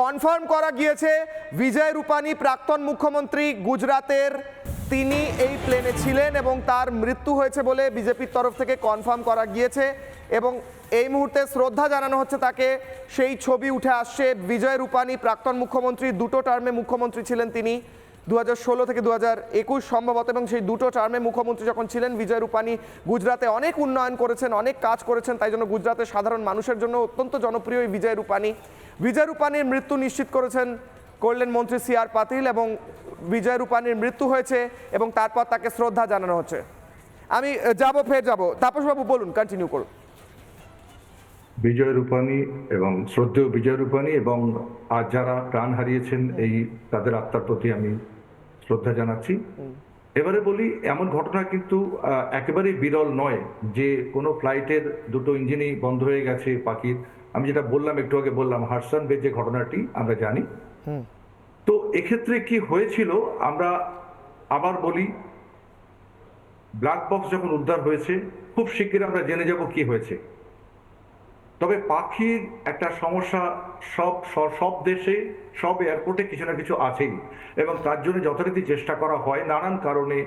Confirm করা গিয়েছে, বিজয় রূপানী প্রাক্তন মুখ্যমন্ত্রী গুজরাতের। তিনি এই প্লেনে ছিলেন এবং তার মৃত্যু হয়েছে বলে বিজেপির তরফ থেকে কনফার্ম করা গিয়েছে এবং এই মুহূর্তে শ্রদ্ধা জানানো হচ্ছে তাকে। সেই ছবি উঠে আসছে, বিজয় রূপানি প্রাক্তন মুখ্যমন্ত্রী, দুটো টার্মে মুখ্যমন্ত্রী ছিলেন তিনি। দু হাজার ষোলো থেকে দু সম্ভবত, এবং সেই দুটো টার্মে মুখ্যমন্ত্রী যখন ছিলেন, বিজয় রূপানী গুজরাতে অনেক উন্নয়ন করেছেন, অনেক কাজ করেছেন, তাই জন্য গুজরাতের সাধারণ মানুষের জন্য অত্যন্ত জনপ্রিয় এই বিজয় রূপানী। বিজয় রূপানীর মৃত্যু নিশ্চিত করেছেন করলেন মন্ত্রী সি আর পাতিল, এবং বিজয় রূপানীর মৃত্যু হয়েছে, এবং তারপর তাকে শ্রদ্ধা জানানো হচ্ছে। আমি যাব, ফের যাব। তাপসবাবু, বলুন কন্টিনিউ করুন। বিজয় রূপানী এবং শ্রদ্ধেয় বিজয় রূপানী এবং আজ যারা প্রাণ হারিয়েছেন, এই তাদের আত্মার প্রতি আমি শ্রদ্ধা জানাচ্ছি। এবারে বলি এমন ঘটনা কিন্তু একেবারেই বিরল নয় যে কোনো ফ্লাইটের দুটো ইঞ্জিনই বন্ধ হয়ে গেছে পাখির। আমি যেটা বললাম একটু আগে বললাম হারসান বে যে ঘটনাটি আমরা জানি। তো এক্ষেত্রে কি হয়েছিল আমরা আবার বলি ব্ল্যাক বক্স যখন উদ্ধার হয়েছে খুব শিগগির আমরা জেনে যাব কি হয়েছে। তবে পাখির একটা সমস্যা সব সব দেশে সব এয়ারপোর্টে কিছু না কিছু আছেই। এবং তার জন্য যথারীতি চেষ্টা করা হয়। নানান কারণে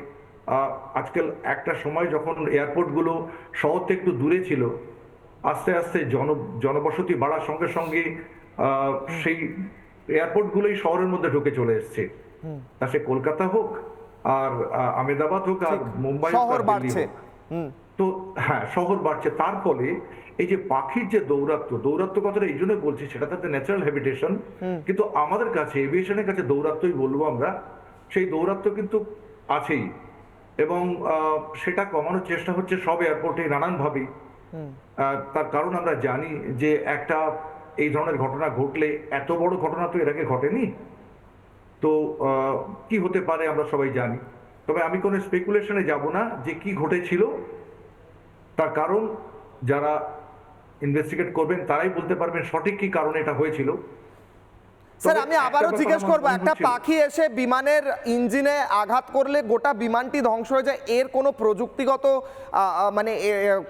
আজকাল একটা সময় যখন এয়ারপোর্টগুলো শহর থেকে একটু দূরে ছিল আস্তে আস্তে জন জনবসতি বাড়ার সঙ্গে সঙ্গে সেই এয়ারপোর্টগুলোই শহরের মধ্যে ঢুকে চলে এসছে। তা সে কলকাতা হোক আর আহ, আমেদাবাদ হোক আর মুম্বাই হোক শহর বাড়ছে। হোক। তো হ্যাঁ শহর বাড়ছে। তার ফলে এই যে পাখির যে দৌরাত্ম দৌরাত্ম কথাটা এই জন্য বলছি সেটা তাদের ন্যাচারাল হ্যাবিটেশন কিন্তু আমাদের কাছে এভিয়েশনের কাছে দৌরাত্মই বলব আমরা সেই দৌরাত্ম কিন্তু আছেই। এবং সেটা কমানোর চেষ্টা হচ্ছে সব এয়ারপোর্টে নানানভাবেই। তার কারণ আমরা জানি যে একটা এই ধরনের ঘটনা ঘটলে এত বড় ঘটনা তো এর আগে ঘটেনি। তো কি হতে পারে আমরা সবাই জানি। তবে আমি কোনো স্পেকুলেশনে যাব না যে কি ঘটেছিল। তার কারণ যারা ইনভেস্টিগেট করবেন তারাই বলতে পারবেন সঠিক কি কারণে এটা হয়েছিল। স্যার আমি আবারও জিজ্ঞেস করব একটা পাখি এসে বিমানের ইঞ্জিনে আঘাত করলে গোটা বিমানটি ধ্বংস হয়ে যায় এর কোনো প্রযুক্তিগত মানে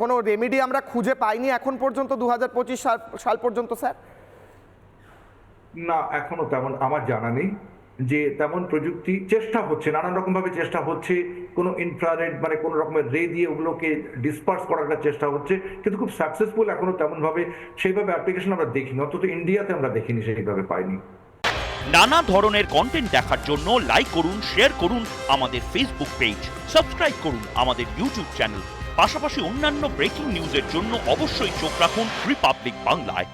কোনো রেমেডি আমরা খুঁজে পাইনি এখন পর্যন্ত দু হাজার পঁচিশ সাল সাল পর্যন্ত স্যার? না এখনও তেমন আমার জানা নেই। যে তেমন প্রযুক্তি চেষ্টা হচ্ছে, নানান রকম ভাবে চেষ্টা হচ্ছে, কোনো ইনফ্রারেড মানে কোনো রকমের রে দিয়ে ওগুলোকে ডিসপার্স করার একটা চেষ্টা হচ্ছে, কিন্তু খুব সাকসেসফুল এখনও তেমন ভাবে সেইভাবে অ্যাপ্লিকেশন আমরা দেখিনি, অন্তত ইন্ডিয়াতে আমরা দেখিনি সেইভাবে পাইনি। নানা ধরনের কন্টেন্ট দেখার জন্য লাইক করুন শেয়ার করুন আমাদের ফেসবুক পেজ সাবস্ক্রাইব করুন আমাদের ইউটিউব চ্যানেল পাশাপাশি অন্যান্য ব্রেকিং নিউজের জন্য অবশ্যই চোখ রাখুন রিপাবলিক বাংলায়